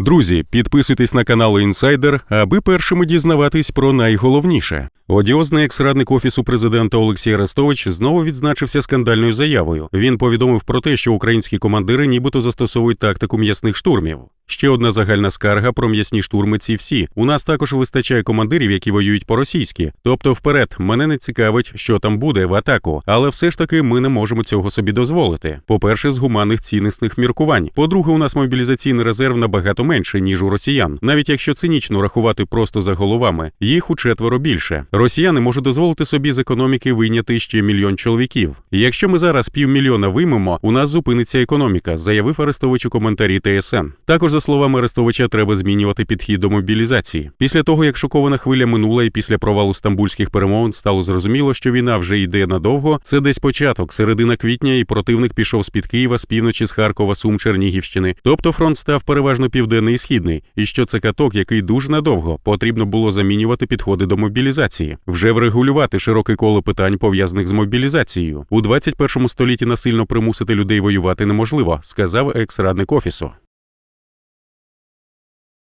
Друзі, підписуйтесь на канал Інсайдер, аби першими дізнаватись про найголовніше. Одіозний екс-радник офісу президента Олексій Арестович знову відзначився скандальною заявою. Він повідомив про те, що українські командири нібито застосовують тактику м'ясних штурмів. Ще одна загальна скарга про м'ясні штурми. Ці всі у нас також вистачає командирів, які воюють по-російськи. Тобто, вперед, мене не цікавить, що там буде в атаку, але все ж таки ми не можемо цього собі дозволити. По-перше, з гуманних ціннісних міркувань. По-друге, у нас мобілізаційний резерв набагато менше ніж у росіян, навіть якщо цинічно рахувати просто за головами, їх у четверо більше. Росіяни можуть дозволити собі з економіки вийняти ще мільйон чоловіків. Якщо ми зараз півмільйона виймемо, у нас зупиниться економіка, заявив Арестович у коментарі ТСН. Також словами Арестовича, треба змінювати підхід до мобілізації. Після того, як шокована хвиля минула, і після провалу стамбульських перемовин стало зрозуміло, що війна вже йде надовго. Це десь початок, середина квітня, і противник пішов з під Києва, з півночі, з Харкова, Сум, Чернігівщини. Тобто фронт став переважно південний і східний, і що це каток, який дуже надовго потрібно було замінювати підходи до мобілізації, вже врегулювати широке коло питань пов'язаних з мобілізацією. У 21 столітті насильно примусити людей воювати неможливо, сказав екс-радник офісу.